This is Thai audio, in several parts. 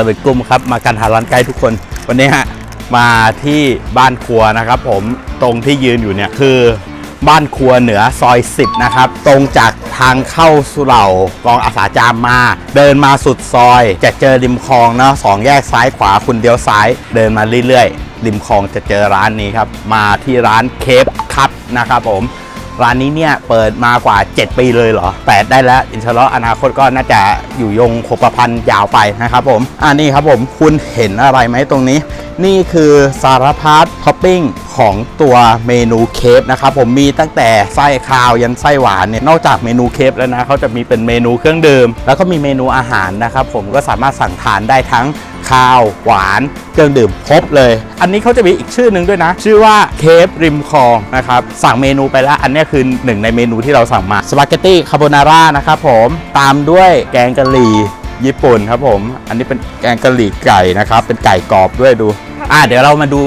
สวัสดีกุ้มครับมากันหาร้านใกล้ทุกคน วันนี้ฮะมาที่บ้านครัวนะครับผมตรงที่ยืนอยู่เนี่ยคือบ้านครัวเหนือซอย 10 นะครับ ตรงจากทางเข้าสุเหร่ากองอาสาจามมา เดินมาสุดซอย จะเจอริมคลองเนาะสองแยกซ้ายขวาคุณเดียวซ้าย เดินมาเรื่อยๆ ริมคลองจะเจอร้านนี้ครับ มาที่ร้านเคฟคัตนะครับผม ร้านนี้เนี่ยเปิดมากว่า 7 ปีเลยเหรอ 8 ได้แล้ว อินชาลออนาคตก็น่าจะอยู่ยงคงกระพันยาวไปนะครับผม อ่านี่ครับผมคุณเห็นอะไรไหมตรงนี้ นี่คือสารพัดท็อปปิ้งของตัวเมนูเคฟนะครับผมมีตั้งแต่ไส้คาวยันไส้หวานเนี่ยนอกจากเมนูเคฟแล้วนะเขาจะมีเป็นเมนูเครื่องดื่มแล้วก็มีเมนูอาหารนะครับผมก็สามารถสั่งทานได้ทั้ง ข้าว หวานเครื่องดื่มครบเลย อันนี้เขาจะมีอีกชื่อหนึ่งด้วยนะ ชื่อว่าเคฟริมคลองนะครับ สั่งเมนูไปแล้ว อันนี้คือหนึ่งในเมนูที่เราสั่งมาสปาเกตตี้คาโบนาร่านะครับผม ตามด้วยแกงกะหรี่ญี่ปุ่นครับผม อันนี้เป็นแกงกะหรี่ไก่นะครับ เป็นไก่กรอบด้วยดู อะเดี๋ยวเรามาดู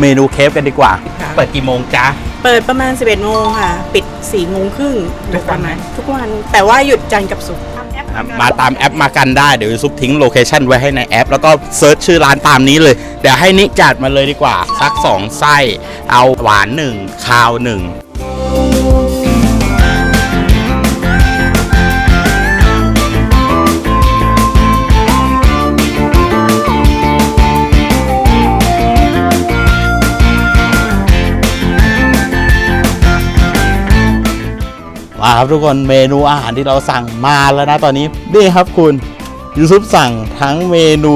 เมนูเคฟกันดีกว่าค่ะเปิดกี่โมงจ๊ะ เปิดประมาณ 11โมงค่ะ ปิด4โมงครึ่งทุกวันไหมทุกวัน แต่ว่าหยุดจันทร์กับศุกร์ ครับมาตามแอปมากันได้เดี๋ยวซุปทิ้งโลเคชันไว้ให้ในแอป แล้วก็เซิร์ชชื่อร้านตามนี้เลย เดี๋ยวให้นิจัดมาเลยดีกว่า สัก 2 ไส้ เอาหวาน 1 คาว 1 มาครับทุกคนเมนูอาหารที่เราสั่งมาแล้วนะตอนนี้นี่ครับคุณยูซุปสั่งทั้งเมนู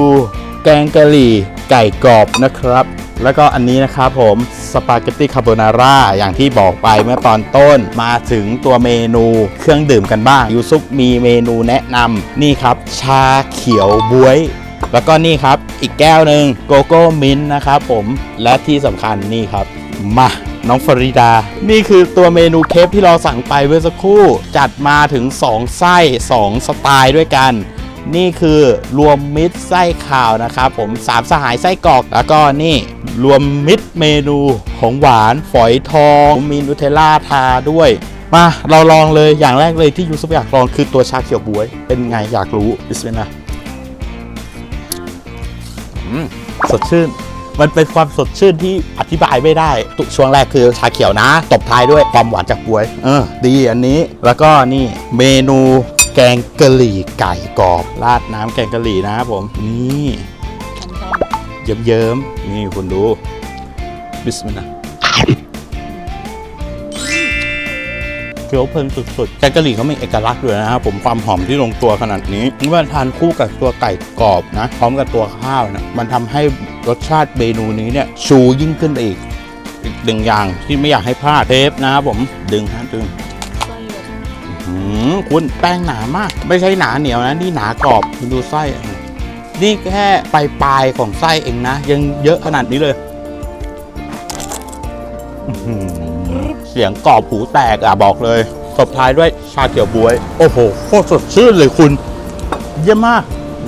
แกงกะหรี่ไก่กรอบนะครับ แล้วก็อันนี้นะครับผมสปาเกตตี้คาโบนาร่าอย่างที่บอกไปเมื่อตอนต้นมาถึงตัวเมนูเครื่องดื่มกันบ้างยูซุปมีเมนูแนะนำนี่ครับ ชาเขียวบวย แล้วก็นี่ครับ อีกแก้วหนึ่งโกโก้มิ้นท์นะครับผมและที่สำคัญนี่ครับ มา น้องฟริดา นี่คือตัวเมนูเคฟที่เราสั่งไปเมื่อสักครู่ จัดมาถึง 2 ไส้ 2 สไตล์ด้วยกัน นี่คือรวมมิตรไส้ข่าวนะครับผมสามสหายไส้กรอก แล้วก็นี่รวมมิตรเมนูของหวาน ฝอยทอง มีนูเทลล่าทาด้วย มาเราลองเลยอย่างแรกเลยที่ยูซุปอยากลองคือตัวชาเขียวบวย เป็นไงอยากรู้บิสมิลลาห์อืมสดชื่น มันเป็นความสดชื่นที่อธิบายไม่ได้ตุช่วงแรกคือชาเขียวนะ ตบท้ายด้วยความหวานจากบวย เออ ดีอันนี้ แล้วก็นี่เมนูแกงกะหรี่ไก่กรอบ ราดน้ำแกงกะหรี่นะครับผม นี่เยิ้มๆนี่คุณดูบิสมิลลาห์ คี้ยวเพลินสุดๆแกงกะหรี่เขามีเอกลักษณ์ด้วยนะครับผมความหอมที่ลงตัวขนาดนี้เมื่อทานคู่กับตัวไก่กรอบนะ พร้อมกับตัวข้าวนะมันทำให้รสชาติเมนูนี้เนี่ยชูยิ่งขึ้นไปอีกอีกหนึ่งอย่างที่ไม่อยากให้พลาดเทปนะครับผมดึงฮะดึงอืมคุณแป้งหนามาก ไม่ใช่หนาเหนียวนะนี่หนากรอบคุณดูไส้อะนี่แค่ปลายปลายของไส้เองนะ ยังเยอะขนาดนี้เลยอื เสียงกรอบหูแตกอะบอกเลยตบท้ายด้วยชาเขียวบวย โอ้โหโคตรสดชื่นเลยคุณ เยี่ยมมาก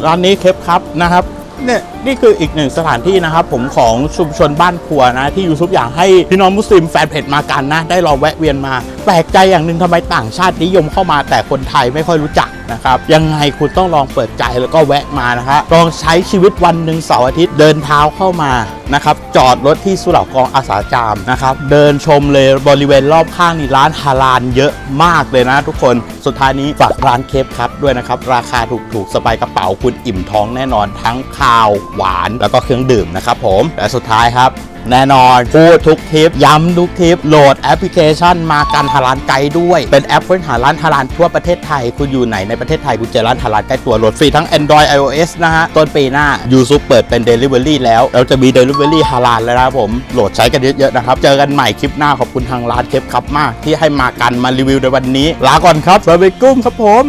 ร้านนี้เคปครับนะครับเนี่ยนี่คืออีกหนึ่งสถานที่นะครับผมของชุมชนบ้านครัวนะ ที่ยูทูบอยากให้พี่น้องมุสลิมแฟนเพจมากันนะ ได้ลองแวะเวียนมา แปลกใจอย่างหนึ่งทำไมต่างชาตินิยมเข้ามาแต่คนไทยไม่ค่อยรู้จักนะครับยังไงคุณต้องลองเปิดใจแล้วก็แวะมานะครับลองใช้ชีวิตวันหนึ่งเสาร์อาทิตย์เดินเท้าเข้ามานะครับจอดรถที่สุเหร่ากองอาสาจามนะครับเดินชมเลยบริเวณรอบข้างนี่ร้านฮาลาลเยอะมากเลยนะทุกคนสุดท้ายนี้ฝากร้านเคปครับด้วยนะครับราคาถูกๆสบายกระเป๋าคุณอิ่มท้องแน่นอนทั้งข้าวหวานแล้วก็เครื่องดื่มนะครับผมและสุดท้ายครับ แน่นอน พูดทุกทริป ย้ำทุกทริป โหลดแอปพลิเคชันมากันฮาลานไกด์ด้วย เป็นแอปค้นหาร้านฮาลานทั่วประเทศไทย คุณอยู่ไหนในประเทศไทย คุณเจอร้านฮาลานใกล้ตัวโหลดฟรีทั้ง Android iOS นะฮะ ต้นปีหน้ายูซุปเปิดเป็น Delivery แล้ว เราจะมี Delivery ฮาลานแล้วนะผม โหลดใช้กันเยอะๆนะครับ เจอกันใหม่คลิปหน้าขอบคุณทางร้านเคปครับมาก ที่ให้มากันมารีวิวในวันนี้ ลาก่อนครับสวัสดีกุ้มครับผม